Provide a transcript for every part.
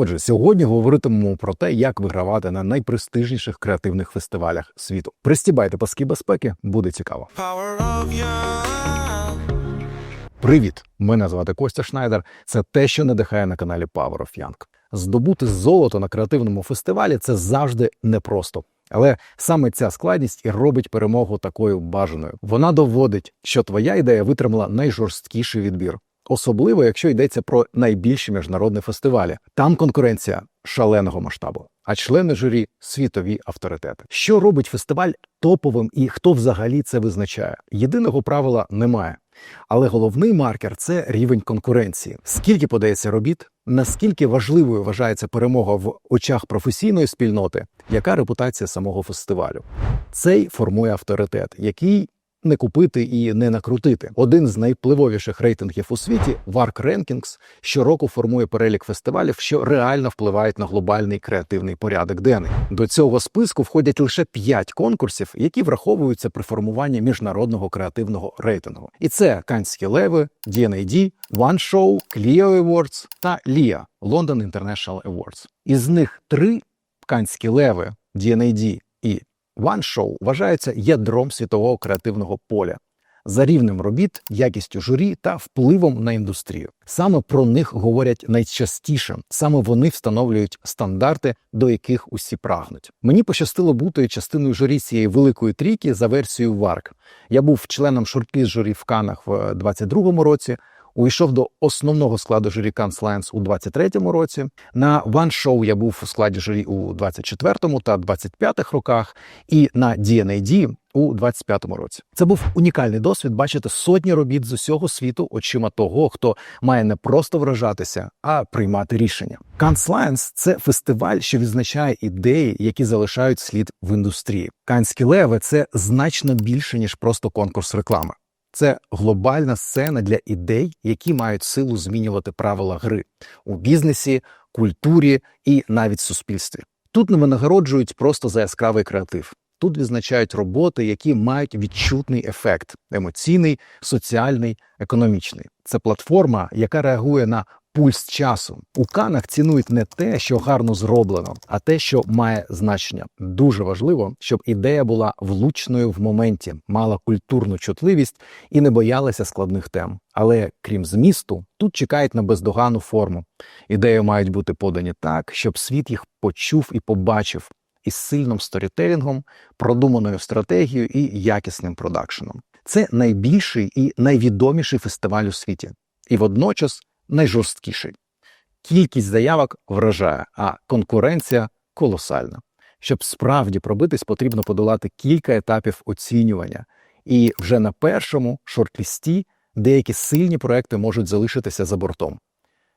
Отже, сьогодні говоритимемо про те, як вигравати на найпрестижніших креативних фестивалях світу. Пристібайте паски безпеки, буде цікаво. Привіт! Мене звати Костя Шнайдер. Це те, що надихає на каналі Power of Young. Здобути золото на креативному фестивалі це завжди непросто. Але саме ця складність і робить перемогу такою бажаною. Вона доводить, що твоя ідея витримала найжорсткіший відбір. Особливо, якщо йдеться про найбільші міжнародні фестивалі. Там конкуренція шаленого масштабу, а члени журі світові авторитети. Що робить фестиваль топовим і хто взагалі це визначає? Єдиного правила немає. Але головний маркер це рівень конкуренції. Скільки подається робіт, наскільки важливою вважається перемога в очах професійної спільноти, яка репутація самого фестивалю. Цей формує авторитет, який не купити і не накрутити. Один з найвпливовіших рейтингів у світі Wark Rankings щороку формує перелік фестивалів, що реально впливають на глобальний креативний порядок денний. До цього списку входять лише 5 конкурсів, які враховуються при формуванні міжнародного креативного рейтингу. І це Канські леви, D&AD, One Show, Clio Awards та LIA – London International Awards. Із них три Канські леви, D&AD і One Show вважаються ядром світового креативного поля за рівнем робіт, якістю журі та впливом на індустрію. Саме про них говорять найчастіше, саме вони встановлюють стандарти, до яких усі прагнуть. Мені пощастило бути частиною журі цієї великої трійки за версією VARC. Я був членом шортліст журі в Канах в 22-му році. Увійшов до основного складу журі Cannes Lions у 23-му році. На One Show я був у складі журі у 24-му та 25-х роках, і на D&AD у 25-му році. Це був унікальний досвід бачити сотні робіт з усього світу очима того, хто має не просто вражатися, а приймати рішення. Cannes Lions – це фестиваль, що відзначає ідеї, які залишають слід в індустрії. Канські леви це значно більше ніж просто конкурс реклами. Це глобальна сцена для ідей, які мають силу змінювати правила гри у бізнесі, культурі і навіть суспільстві. Тут не винагороджують просто за яскравий креатив. Тут відзначають роботи, які мають відчутний ефект емоційний, соціальний, економічний. Це платформа, яка реагує на пульс часу. У канах цінують не те, що гарно зроблено, а те, що має значення. Дуже важливо, щоб ідея була влучною в моменті, мала культурну чутливість і не боялася складних тем. Але крім змісту, тут чекають на бездоганну форму. Ідеї мають бути подані так, щоб світ їх почув і побачив. Із сильним сторітелінгом, продуманою стратегією і якісним продакшеном. Це найбільший і найвідоміший фестиваль у світі, і водночас найжорсткіший. Кількість заявок вражає, а конкуренція колосальна. Щоб справді пробитись, потрібно подолати кілька етапів оцінювання. І вже на першому шортлісті деякі сильні проекти можуть залишитися за бортом.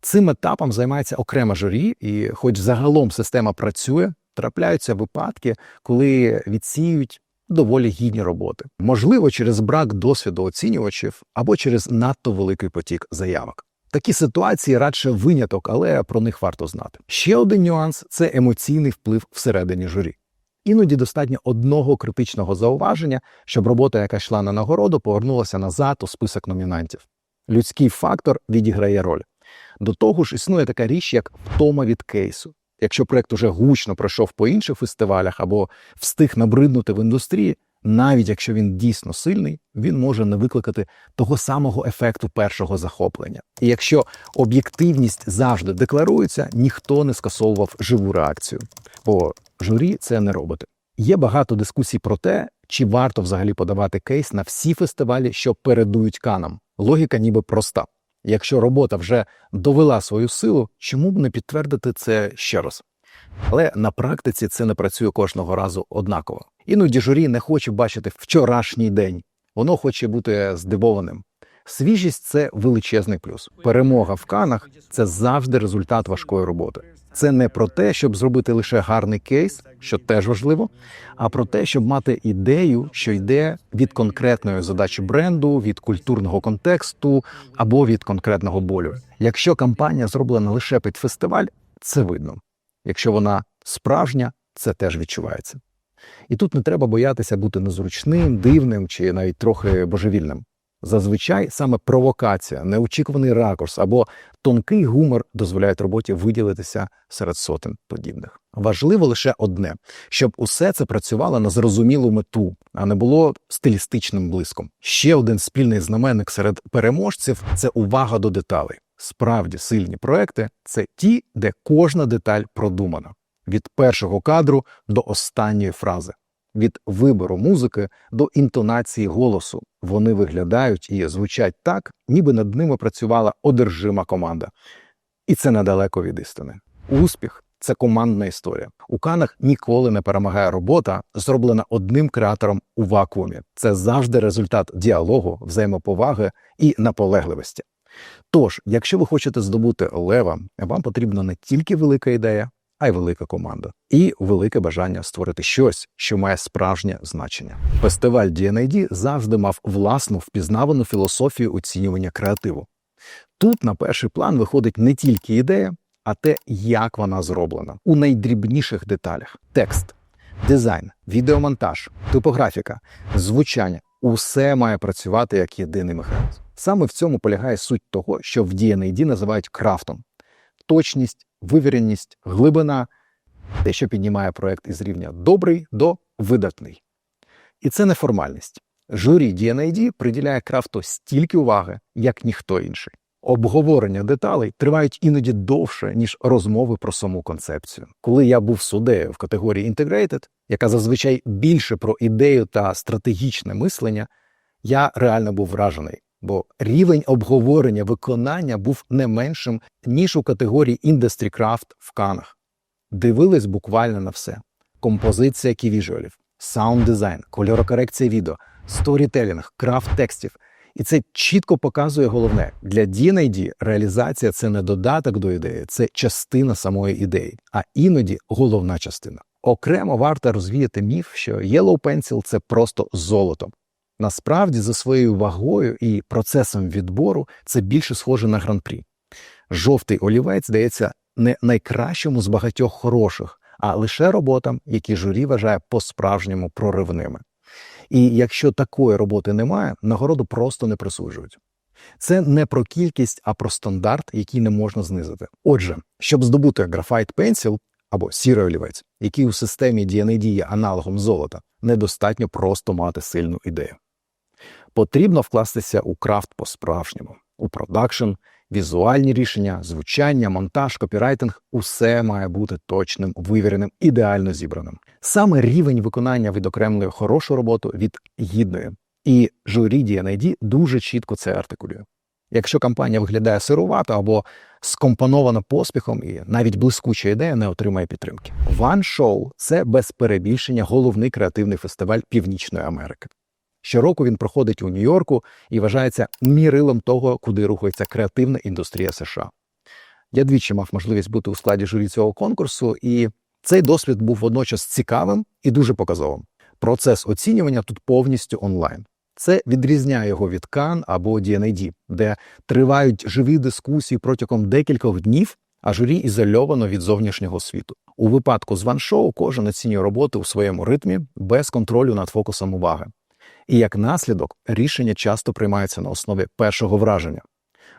Цим етапом займається окрема журі, і, хоч загалом система працює, трапляються випадки, коли відсіють доволі гідні роботи. Можливо, через брак досвіду оцінювачів або через надто великий потік заявок. Такі ситуації радше виняток, але про них варто знати. Ще один нюанс це емоційний вплив всередині журі. Іноді достатньо одного критичного зауваження, щоб робота, яка йшла на нагороду, повернулася назад у список номінантів. Людський фактор відіграє роль. До того ж, існує така річ, як втома від кейсу. Якщо проект уже гучно пройшов по інших фестивалях або встиг набриднути в індустрії, навіть якщо він дійсно сильний, він може не викликати того самого ефекту першого захоплення. І якщо об'єктивність завжди декларується, ніхто не скасовував живу реакцію, бо журі це не робить. Є багато дискусій про те, чи варто взагалі подавати кейс на всі фестивалі, що передують канам. Логіка ніби проста. Якщо робота вже довела свою силу, чому б не підтвердити це ще раз? Але на практиці це не працює кожного разу однаково. Іноді журі не хоче бачити вчорашній день, воно хоче бути здивованим. Свіжість це величезний плюс. Перемога в канах це завжди результат важкої роботи. Це не про те, щоб зробити лише гарний кейс, що теж важливо, а про те, щоб мати ідею, що йде від конкретної задачі бренду, від культурного контексту або від конкретного болю. Якщо кампанія зроблена лише під фестиваль, це видно. Якщо вона справжня, це теж відчувається. І тут не треба боятися бути незручним, дивним чи навіть трохи божевільним. Зазвичай саме провокація, неочікуваний ракурс або тонкий гумор дозволяють роботі виділитися серед сотень подібних. Важливо лише одне, щоб усе це працювало на зрозумілу мету, а не було стилістичним блиском. Ще один спільний знаменник серед переможців це увага до деталей. Справді сильні проекти це ті, де кожна деталь продумана від першого кадру до останньої фрази, від вибору музики до інтонації голосу. Вони виглядають і звучать так, ніби над ними працювала одержима команда. І це недалеко від істини. Успіх це командна історія. У канах ніколи не перемагає робота, зроблена одним креатором у вакуумі. Це завжди результат діалогу, взаємоповаги і наполегливості. Тож, якщо ви хочете здобути лева, вам потрібна не тільки велика ідея, а й велика команда, і велике бажання створити щось, що має справжнє значення. Фестиваль D&AD завжди мав власну впізнавану філософію оцінювання креативу. Тут на перший план виходить не тільки ідея, а те, як вона зроблена. У найдрібніших деталях: текст, дизайн, відеомонтаж, типографіка, звучання. Усе має працювати як єдиний механізм. Саме в цьому полягає суть того, що в D&AD називають крафтом: точність, вивіреність, глибина, те, що піднімає проект із рівня добрий до видатний. І це не формальність. Журі D&AD приділяє крафту стільки уваги, як ніхто інший. Обговорення деталей тривають іноді довше, ніж розмови про саму концепцію. Коли я був суддею в категорії Integrated, яка зазвичай більше про ідею та стратегічне мислення, я реально був вражений, бо рівень обговорення виконання був не меншим, ніж у категорії Industry Craft в Канах. Дивились буквально на все: композиція ківіжуалів, саунд-дизайн, кольорокорекція відео, сторітелінг, крафт текстів. І це чітко показує головне для D&AD реалізація це не додаток до ідеї, це частина самої ідеї, а іноді головна частина. Окремо варто розвіяти міф, що Yellow Pencil – це просто золото. Насправді, за своєю вагою і процесом відбору це більше схоже на гран-прі. Жовтий олівець здається не найкращому з багатьох хороших, а лише роботам, які журі вважає по-справжньому проривними. І якщо такої роботи немає, нагороду просто не присуджують. Це не про кількість, а про стандарт, який не можна знизити. Отже, щоб здобути Graphite Pencil або сірий олівець, який у системі D&AD є аналогом золота, недостатньо просто мати сильну ідею. Потрібно вкластися у крафт по-справжньому, у продакшн, візуальні рішення, звучання, монтаж, копірайтинг усе має бути точним, вивіреним, ідеально зібраним. Саме рівень виконання відокремлює хорошу роботу від гідної. І журі D&AD дуже чітко це артикулює. Якщо кампанія виглядає сирувато або скомпонована поспіхом, і навіть блискуча ідея не отримає підтримки. One Show – це без перебільшення головний креативний фестиваль Північної Америки. Щороку він проходить у Нью-Йорку і вважається мірилом того, куди рухається креативна індустрія США. Я двічі мав можливість бути у складі журі цього конкурсу, і цей досвід був водночас цікавим і дуже показовим. Процес оцінювання тут повністю онлайн. Це відрізняє його від Cannes або D&AD, де тривають живі дискусії протягом декількох днів, а журі ізольовано від зовнішнього світу. У випадку з ваншоу кожен оцінює роботи у своєму ритмі без контролю над фокусом уваги. І як наслідок рішення часто приймаються на основі першого враження,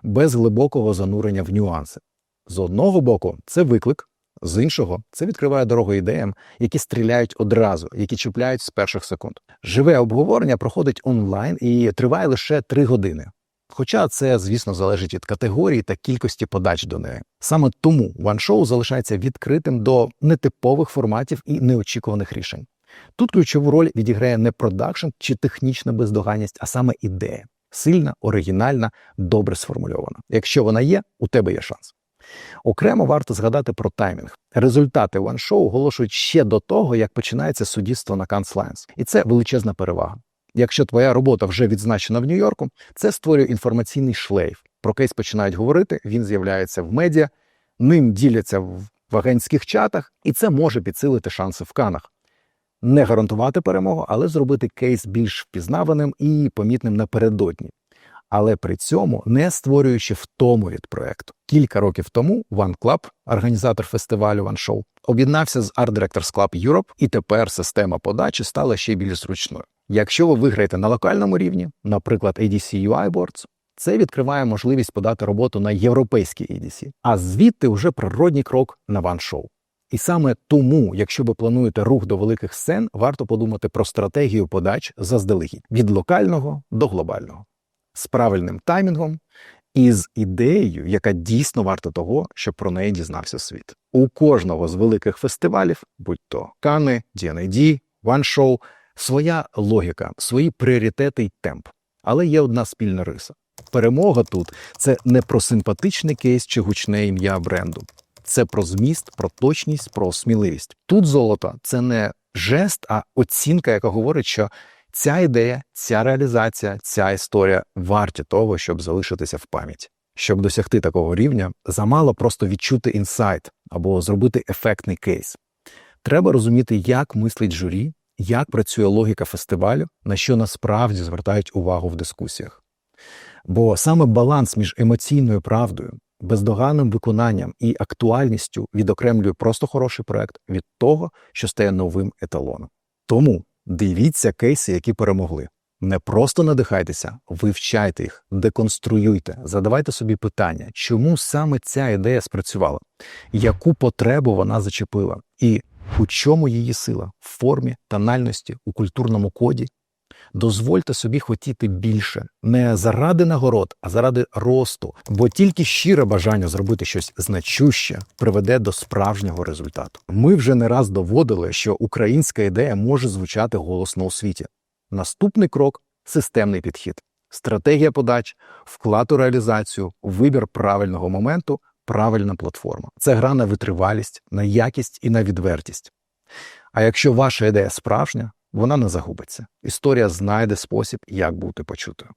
без глибокого занурення в нюанси. З одного боку, це виклик, з іншого, це відкриває дорогу ідеям, які стріляють одразу, які чіпляють з перших секунд. Живе обговорення проходить онлайн і триває лише три години. Хоча це, звісно, залежить від категорії та кількості подач до неї. Саме тому OneShow залишається відкритим до нетипових форматів і неочікуваних рішень. Тут ключову роль відіграє не продакшн чи технічна бездоганність, а саме ідея. Сильна, оригінальна, добре сформульована. Якщо вона є, у тебе є шанс. Окремо варто згадати про таймінг. Результати OneShow оголошують ще до того, як починається суддівство на Lions. І це величезна перевага. Якщо твоя робота вже відзначена в Нью-Йорку, це створює інформаційний шлейф. Про кейс починають говорити, він з'являється в медіа, ним діляться в агентських чатах, і це може підсилити шанси в канах. Не гарантувати перемогу, але зробити кейс більш впізнаваним і помітним напередодні. Але при цьому не створюючи втому від проекту. Кілька років тому One Club, організатор фестивалю One Show, об'єднався з Art Directors Club Europe, і тепер система подачі стала ще більш зручною. Якщо ви виграєте на локальному рівні, наприклад, ADC UI Boards, це відкриває можливість подати роботу на європейський ADC, а звідти вже природній крок на ван-шоу. І саме тому, якщо ви плануєте рух до великих сцен, варто подумати про стратегію подач заздалегідь від локального до глобального, з правильним таймінгом і з ідеєю, яка дійсно варта того, щоб про неї дізнався світ. У кожного з великих фестивалів, будь то Кани, DNAD, One Show, своя логіка, свої пріоритети й темп. Але є одна спільна риса. Перемога тут це не про симпатичний кейс чи гучне ім'я бренду. Це про зміст, про точність, про сміливість. Тут золото це не жест, а оцінка, яка говорить, що ця ідея, ця реалізація, ця історія варті того, щоб залишитися в пам'яті. Щоб досягти такого рівня, замало просто відчути інсайт або зробити ефектний кейс. Треба розуміти, як мислить журі, як працює логіка фестивалю, на що насправді звертають увагу в дискусіях. Бо саме баланс між емоційною правдою, бездоганним виконанням і актуальністю відокремлює просто хороший проект від того, що стає новим еталоном. Тому дивіться кейси, які перемогли. Не просто надихайтеся, вивчайте їх, деконструюйте, задавайте собі питання, чому саме ця ідея спрацювала, яку потребу вона зачепила, і у чому її сила в формі, тональності, у культурному коді. Дозвольте собі хотіти більше не заради нагород, а заради росту, бо тільки щире бажання зробити щось значуще приведе до справжнього результату. Ми вже не раз доводили, що українська ідея може звучати голосно у світі. Наступний крок системний підхід, стратегія подач, вклад у реалізацію, вибір правильного моменту, правильна платформа. Це гра на витривалість, на якість і на відвертість. А якщо ваша ідея справжня, вона не загубиться. Історія знайде спосіб, як бути почутою.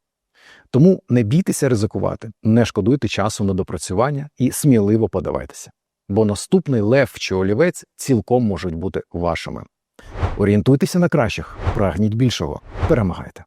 Тому не бійтеся ризикувати, не шкодуйте часу на допрацювання і сміливо подавайтеся. Бо наступний лев чи олівець цілком можуть бути вашими. Орієнтуйтеся на кращих, прагніть більшого, перемагайте.